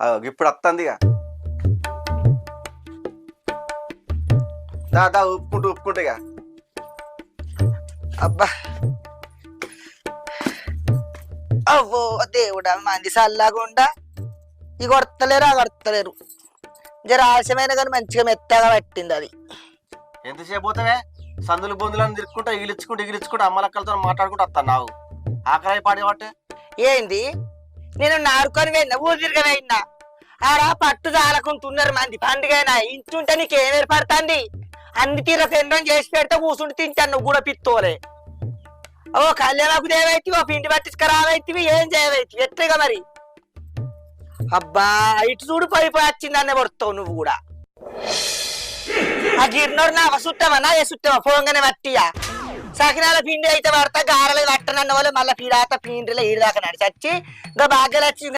ఇప్పుడు వస్తుంది ఇక. దా దా ఉప్పుకుంటూ ఉప్పుకుంటూ ఇక. అబ్బా. అవ్వో దేవుడా మంది సల్లాగుండా. ఇక కొడతలేరు ఆ కొడతలేరు జర ఆలస్యమైన కానీ మంచిగా మెత్తగా పట్టింది అది. ఎంతసేపు పోతావే? సందులు బొందులను తిరుక్కుంటా ఈలిచ్చుకుంటూ ఈలిచ్చుకుంటూ అమ్మలక్కలతో మాట్లాడుకుంటూ వస్తాను నావు ఆకలి పాడి కాబట్టి ఏంది? నేను నారుకొని పోయినా ఊరు పోయినా. ఆడ పట్టు జాలకుంటున్నారు మంది. పండుగైనా ఇంటుంటే నీకు ఏం ఏర్పడుతుంది? అన్ని తీర సెండం చేసి పెడితే కూర్చుంటే తింటాను నువ్వు కూడా పిత్తోలే. ఓ కళ్యాణకు దేవైతివి ఓ పిండి పట్టించుకురావైతివి ఏం చేయవైతివి? ఎట్లుగా మరి? అబ్బా ఇటు చూడు పై వచ్చిందనే పడుతావు నువ్వు కూడా. ఆ గిర్నోడు నా సుట్టమా? నా ఏ సుట్టమా? పోగానే పట్టియా? సకినాల పిండి అయితే పడతా గారెలు పట్టనన్న వాళ్ళు మళ్ళీ పీడాత పిండిలో ఈడదాకా నడిచి వచ్చి ఇంకా భాగ్యలక్ష్మి